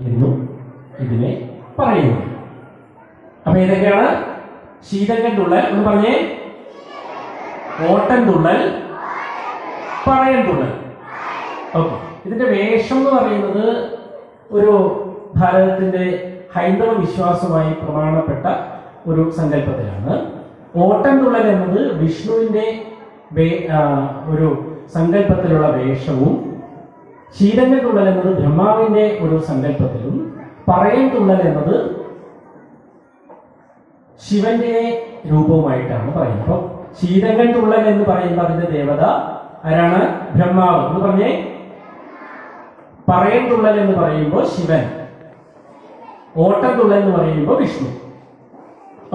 എന്നും ഇതിനെ പറയുന്നു. അപ്പൊ ഏതൊക്കെയാണ്? ശീതകൻ തുള്ളൽ എന്ന് പറഞ്ഞേ. ഓട്ടൻ തുള്ളൽ പറയൻ തുള്ളൽ. ഓക്കെ. ഇതിന്റെ വേഷം എന്ന് പറയുന്നത് ഒരു ഭാരതത്തിന്റെ ഹൈന്ദവ വിശ്വാസമായി പ്രമാണപ്പെട്ട ഒരു സങ്കല്പത്തിലാണ്. ഓട്ടൻ തുള്ളൽ എന്നത് വിഷ്ണുവിന്റെ ഒരു സങ്കല്പത്തിലുള്ള വേഷവും ശീതങ്കൻ തുള്ളൽ എന്നത് ബ്രഹ്മാവിന്റെ ഒരു സങ്കല്പത്തിലും പറയൻ തുള്ളൽ എന്നത് ശിവന്റെ രൂപവുമായിട്ടാണ് പറയുന്നത്. അപ്പൊ ശീതങ്ങൾ തുള്ളൽ എന്ന് പറയുമ്പോൾ അതിന്റെ ദേവത ആരാണ്? ബ്രഹ്മാവ്. എന്ന് പറഞ്ഞേ. പറയൻ തുള്ളൽ എന്ന് പറയുമ്പോൾ ശിവൻ. ഓട്ടം തുള്ളൽ എന്ന് പറയുമ്പോൾ വിഷ്ണു.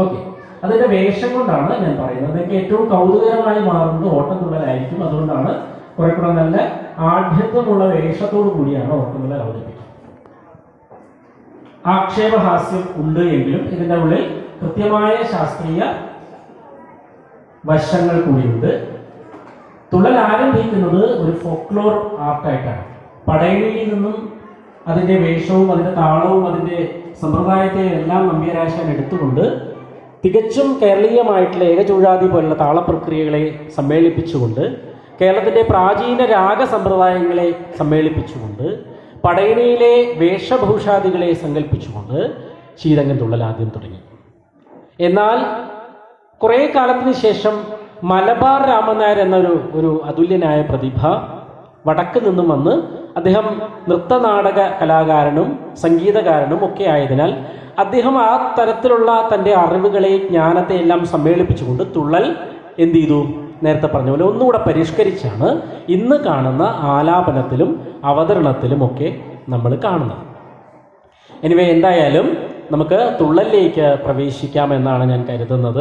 ഓക്കെ. അതിന്റെ വേഷം കൊണ്ടാണ് ഞാൻ പറയുന്നത്. അതൊക്കെ ഏറ്റവും കൗതുകരമായി മാറുന്നത് ഓട്ടം തുള്ളലായിരിക്കും. അതുകൊണ്ടാണ് കുറെ കൂടെ നല്ല ആഢ്യത്വമുള്ള വേഷത്തോടു കൂടിയാണ് ഓർക്കുന്നത് അവതരിപ്പിക്കുന്നത് ആക്ഷേപഹാസ്യം ഉണ്ട് എങ്കിലും ഇതിന്റെ ഉള്ളിൽ കൃത്യമായ ശാസ്ത്രീയ വശങ്ങൾ കൂടിയുണ്ട്. തുള്ളൽ ആരംഭിക്കുന്നത് ഒരു ഫോക്ലോർ ആർട്ടായിട്ടാണ് പടയണിയിൽ നിന്നും അതിന്റെ വേഷവും അതിന്റെ താളവും അതിന്റെ സമ്പ്രദായത്തെ എല്ലാം നമ്പ്യരാശാൻ എടുത്തുകൊണ്ട് തികച്ചും കേരളീയമായിട്ടുള്ള ഏകചൂഴാതി പോലുള്ള താളപ്രക്രിയകളെ സമ്മേളിപ്പിച്ചുകൊണ്ട് കേരളത്തിന്റെ പ്രാചീന രാഗ സമ്പ്രദായങ്ങളെ സമ്മേളിപ്പിച്ചുകൊണ്ട് പടയണിയിലെ വേഷഭൂഷാദികളെ സങ്കല്പിച്ചുകൊണ്ട് ശീതങ്ങൻ തുള്ളൽ ആദ്യം തുടങ്ങി. എന്നാൽ കുറേ കാലത്തിന് ശേഷം മലബാർ രാമനായർ എന്നൊരു ഒരു അതുല്യനായ പ്രതിഭ വടക്ക് നിന്നും വന്ന് അദ്ദേഹം നൃത്തനാടക കലാകാരനും സംഗീതകാരനും ഒക്കെ ആയതിനാൽ അദ്ദേഹം ആ തരത്തിലുള്ള തന്റെ അറിവുകളെ ജ്ഞാനത്തെ എല്ലാം സമ്മേളിപ്പിച്ചുകൊണ്ട് തുള്ളൽ എന്ത് ചെയ്തു? നേരത്തെ പറഞ്ഞ പോലെ ഒന്നുകൂടെ പരിഷ്കരിച്ചാണ് ഇന്ന് കാണുന്ന ആലാപനത്തിലും അവതരണത്തിലും ഒക്കെ നമ്മൾ കാണുന്നത്. എനിവേ എന്തായാലും നമുക്ക് തുള്ളലിലേക്ക് പ്രവേശിക്കാമെന്നാണ് ഞാൻ കരുതുന്നത്.